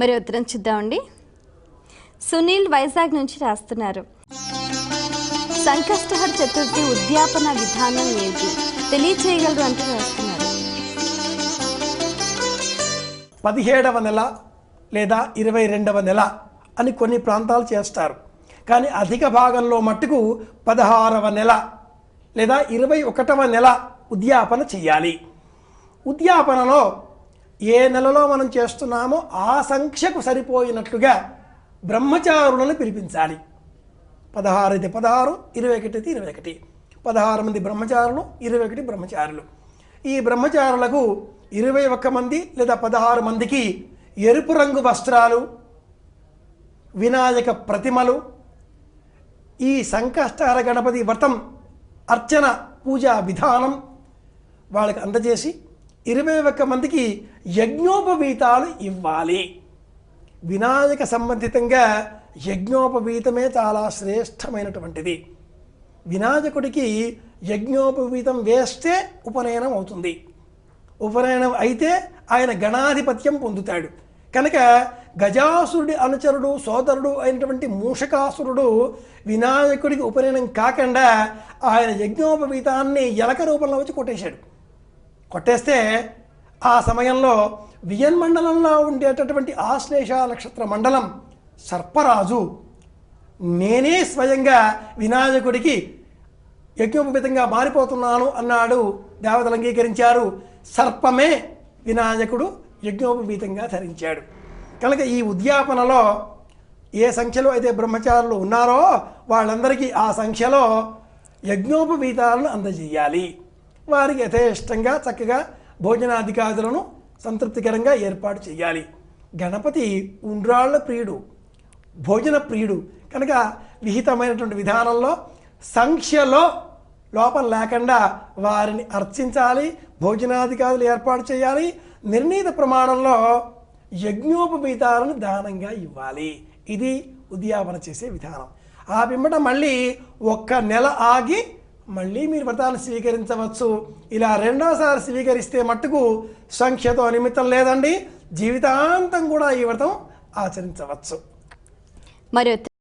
మరి ఉత్తరం చూద్దామండి. సునీల్ వైజాగ్ నుంచి రాస్తున్నారు. సంకష్టహర చతుర్థి ఉద్యాపన విధానం ఏంటి తెలియచేయగలరు అంటూ రాస్తున్నారు. పదిహేడవ నెల లేదా ఇరవై రెండవ నెల అని కొన్ని ప్రాంతాలు చేస్తారు. కానీ అధిక భాగంలో మట్టుకు పదహారవ నెల లేదా ఇరవై ఒకటవ నెల ఉద్యాపన చేయాలి. ఉద్యాపనలో ఏ నెలలో మనం చేస్తున్నామో ఆ సంఖ్యకు సరిపోయినట్లుగా బ్రహ్మచారులను పిలిపించాలి. పదహారు అయితే పదహారు ఇరవై ఒకటి ఇరవై ఒకటి. పదహారు మంది బ్రహ్మచారులు ఇరవై ఒకటి బ్రహ్మచారులు. ఈ బ్రహ్మచారులకు ఇరవై ఒక్క మంది లేదా పదహారు మందికి ఎరుపు రంగు వస్త్రాలు వినాయక ప్రతిమలు ఈ సంకష్టహర గణపతి వ్రతం అర్చన పూజా విధానం వాళ్ళకి అందజేసి ఇరవై ఒక్క మందికి యజ్ఞోపవీతాలు ఇవ్వాలి. వినాయక సంబంధితంగా యజ్ఞోపవీతమే చాలా శ్రేష్టమైనటువంటిది. వినాయకుడికి యజ్ఞోపవీతం వేస్తే ఉపనయనం అవుతుంది. ఉపనయనం అయితే ఆయన గణాధిపత్యం పొందుతాడు. కనుక గజాసురుడి అనుచరుడు సోదరుడు అయినటువంటి మూషకాసురుడు వినాయకుడికి ఉపనయనం కాకుండా ఆయన యజ్ఞోపవీతాన్ని ఎలక రూపంలో వచ్చి కొట్టేశాడు. కొట్టేస్తే ఆ సమయంలో వియన్ మండలంలో ఉండేటటువంటి ఆశ్లేష నక్షత్ర మండలం సర్పరాజు నేనే స్వయంగా వినాయకుడికి యజ్ఞోపేతంగా మారిపోతున్నాను అన్నాడు. దేవతలు అంగీకరించారు. సర్పమే వినాయకుడు యజ్ఞోపవీతంగా ధరించాడు. కనుక ఈ ఉద్యాపనలో ఏ సంఖ్యలో అయితే బ్రహ్మచారులు ఉన్నారో వాళ్ళందరికీ ఆ సంఖ్యలో యజ్ఞోపవీతాలను అందజేయాలి. వారికి యథేష్టంగా చక్కగా భోజనాధికారులను సంతృప్తికరంగా ఏర్పాటు చేయాలి. గణపతి ఉండ్రాళ్ళ ప్రియుడు భోజన ప్రియుడు. కనుక విహితమైనటువంటి విధానంలో సంఖ్యలో లోపం లేకుండా వారిని అర్చించాలి భోజనాధికారులు ఏర్పాటు చేయాలి నిర్ణీత ప్రమాణంలో యజ్ఞోపవీతాలను దానంగా ఇవ్వాలి. ఇది ఉద్యాపన చేసే విధానం. ఆ పిమ్మట మళ్ళీ ఒక్క నెల ఆగి మళ్ళీ మీరు వ్రతాలు స్వీకరించవచ్చు. ఇలా రెండోసారి స్వీకరిస్తే మట్టుకు సంఖ్యతో నిమిత్తం లేదండి. జీవితాంతం కూడా ఈ వ్రతం ఆచరించవచ్చు. మరి